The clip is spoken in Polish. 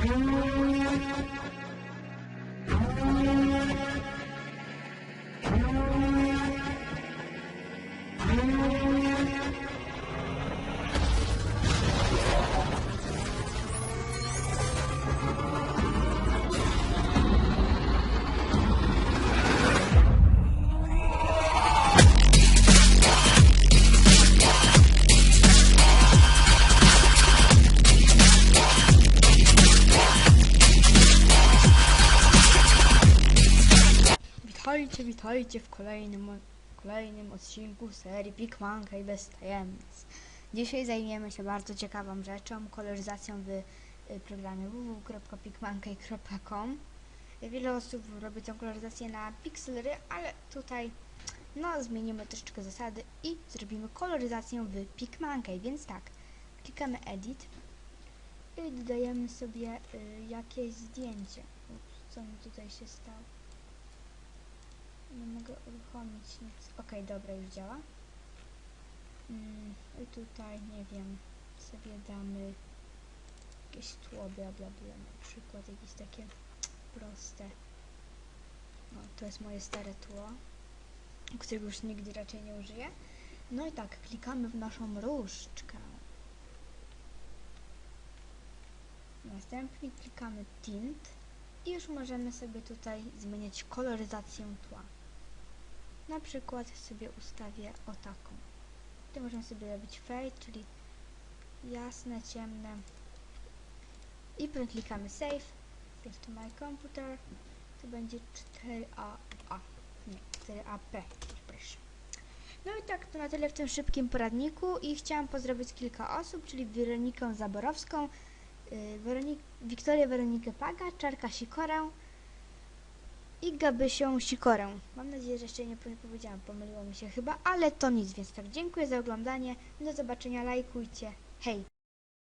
Thank you. Witajcie, witajcie w kolejnym, kolejnym odcinku serii Pikmanka i bez tajemnic. Dzisiaj zajmiemy się bardzo ciekawą rzeczą, koloryzacją w y, programie www.pikmankaj.com. Wiele osób robi tą koloryzację na pixelry, ale tutaj no zmienimy troszeczkę zasady i zrobimy koloryzację w Pikmankaj, więc tak, klikamy edit i dodajemy sobie y, jakieś zdjęcie. Ups, co mi tutaj się stało? Mogę uruchomić nic. Okej, dobra, już działa. Mm, I tutaj, nie wiem, sobie damy jakieś tło, bla bla bla, na przykład jakieś takie proste. No, to jest moje stare tło, którego już nigdy raczej nie użyję. No i tak, klikamy w naszą różdżkę. Następnie klikamy tint i już możemy sobie tutaj zmieniać koloryzację tła. Na przykład sobie ustawię o taką. Tu możemy sobie robić fade, czyli jasne, ciemne. I potem klikamy save. Save to my computer. To będzie 4A. A, nie, 4AP. Przepraszam. No i tak, to na tyle w tym szybkim poradniku i chciałam pozdrowić kilka osób, czyli Weronikę Zaborowską, yy, Weronik Wiktorię Weronikę Paga, Czarka Sikorę i Gabysią Sikorę. Mam nadzieję, że jeszcze nie powiedziałam, pomyliło mi się chyba, ale to nic, więc tak, dziękuję za oglądanie, do zobaczenia, lajkujcie, hej!